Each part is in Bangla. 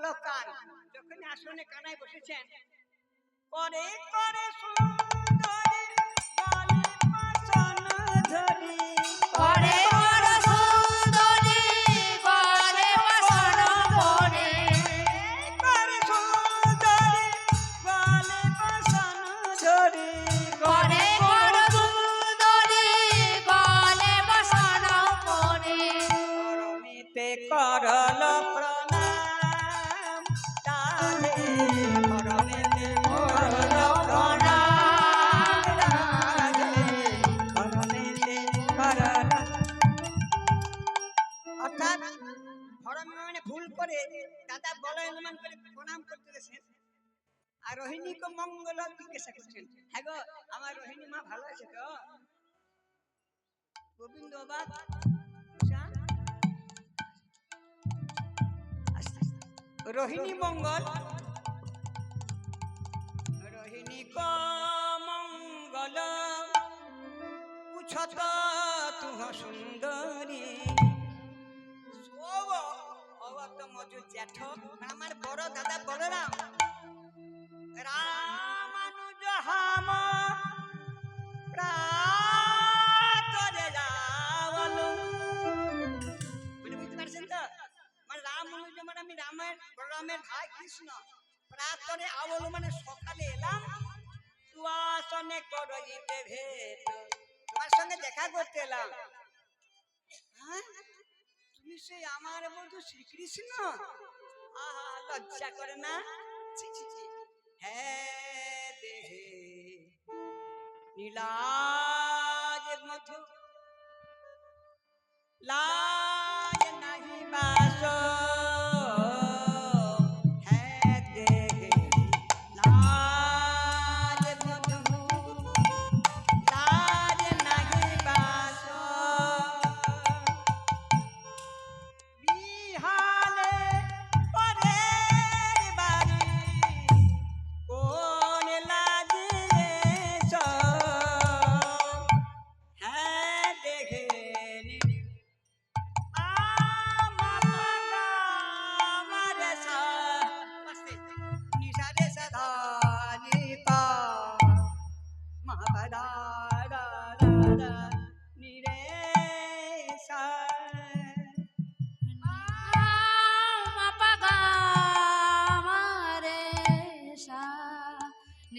বৈঠল কান যখন আসনে কানায় বসেছেন করে করে ধর্ম ভুল করে দাদা বলয় অনুমান করে প্রণাম করতে গেছেন। আর রোহিণীকে মঙ্গল জিজ্ঞাসা করছেন? হ্যাঁ গো, আমার রোহিণী মা ভালো আছে তো? গোবিন্দ। রোহিণী মঙ্গল। রোহিণী ক মঙ্গল। পুছত তুহ সুন্দরী। জ্যাঠ আমার বড় দাদা বলরাম। রামানুজ হাম প্রাতরে মানে বুঝতে পারছেন তো? মানে রাম অনুজ মানে আমি রামের, বলরামের কৃষ্ণ। প্রাতরে আবল মানে সকালে এলাম। সুয়াসনে করইতে ভেট তোমার সঙ্গে দেখা করতে এলাম। সেই আমার বন্ধু শ্রীকৃষ্ণ? আহা লজ্জা করে না। হ্যাঁ দেহে নীলাজ মধু লাজ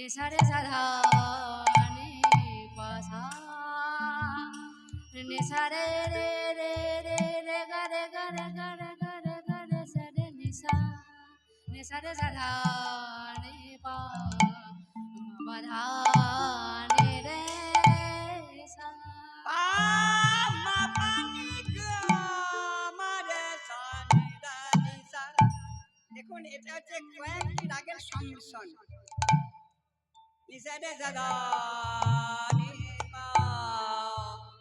নিসারে সাধা পাশা। নিসারে রে রে রে রে, গা রে গা রে গা রে গা রে গা, রে, সারে নিসা নিসারে সাধা পা। বাধা রে সা এটা হচ্ছে কয়েকটি রাগের সংমিশ্রণ। ನಿಸದ ಸದಾ ನಿಪ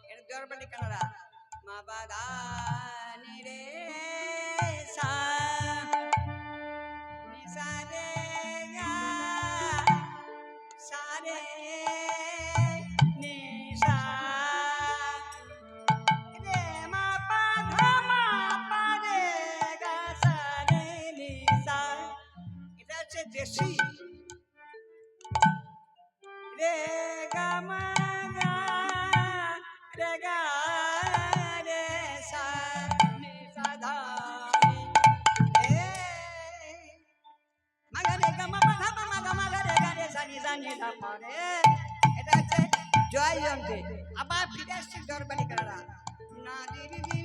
ಎಡ ಜೋರ್ ಬನ್ನಿ ಕನ್ನಡ ಮಪದ ನಿರೇ अशी गरबडी करा नादिरी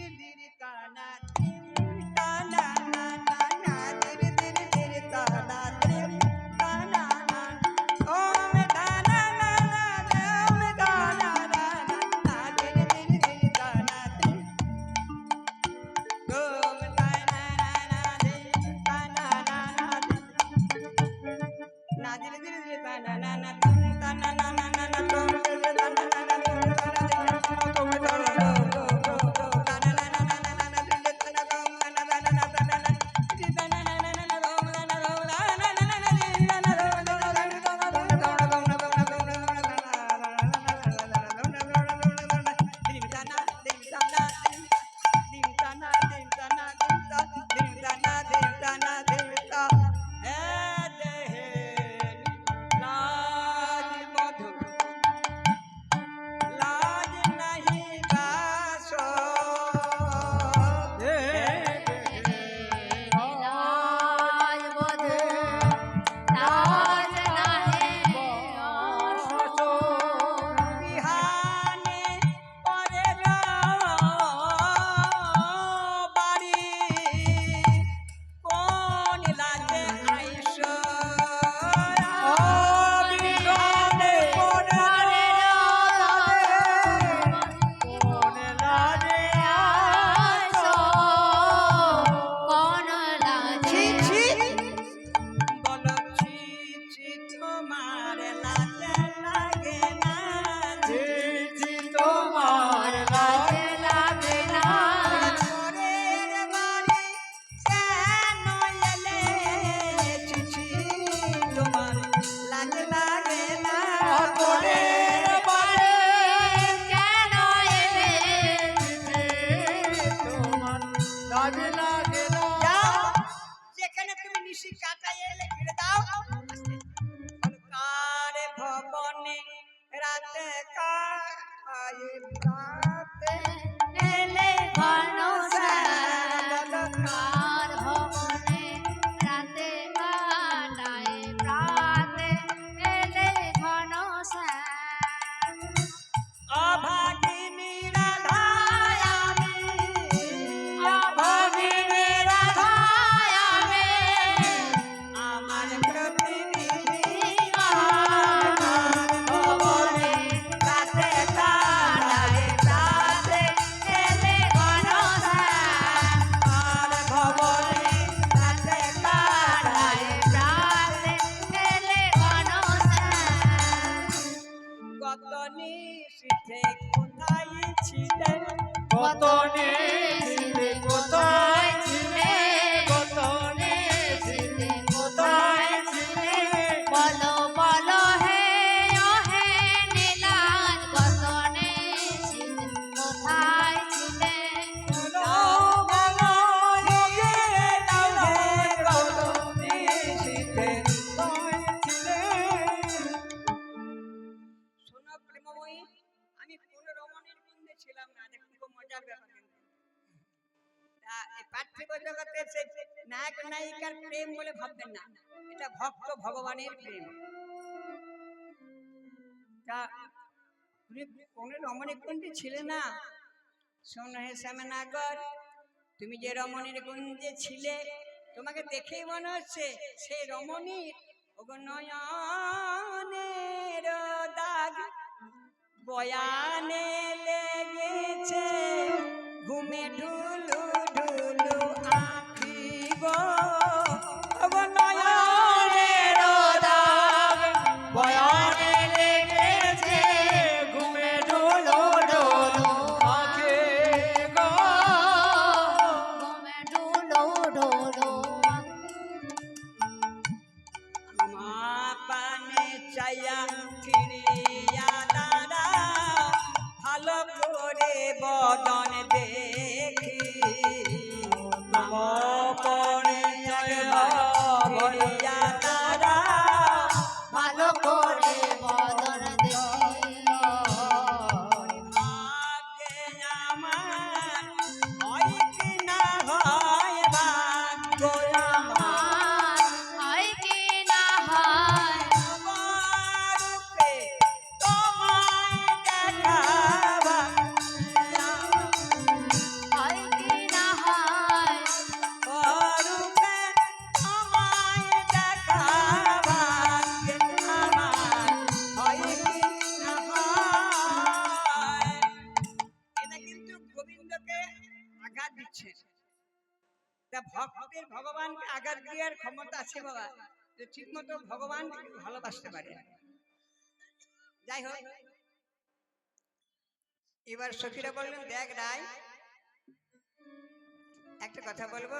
যেখানে তুমি নিশি কাটাই এলে ঘিরে দাও। কারে ভবনে রাতে কায় নায়িকার প্রেম বলে ভাববেন না। এটা ভক্ত ভগবানের প্রেম। তা তুমি রমণীর ছিলে না? হে শ্যামনাগর, তুমি যে রমণীর কুঞ্জে ছিলে, তোমাকে দেখেই মনে হচ্ছে সেই রমণীর নয়নের দাগ। বয়ানে লেগেছে, ঘুমে ঢুকে তা ভক্তের ভগবানকে আঘাত দেওয়ার ক্ষমতা আছে বাবা। যে ঠিক মতো ভগবান ভালোবাসতে পারে যাই হোক, এবার সখীরা বললেন, দেখ রায়, একটা কথা বলব?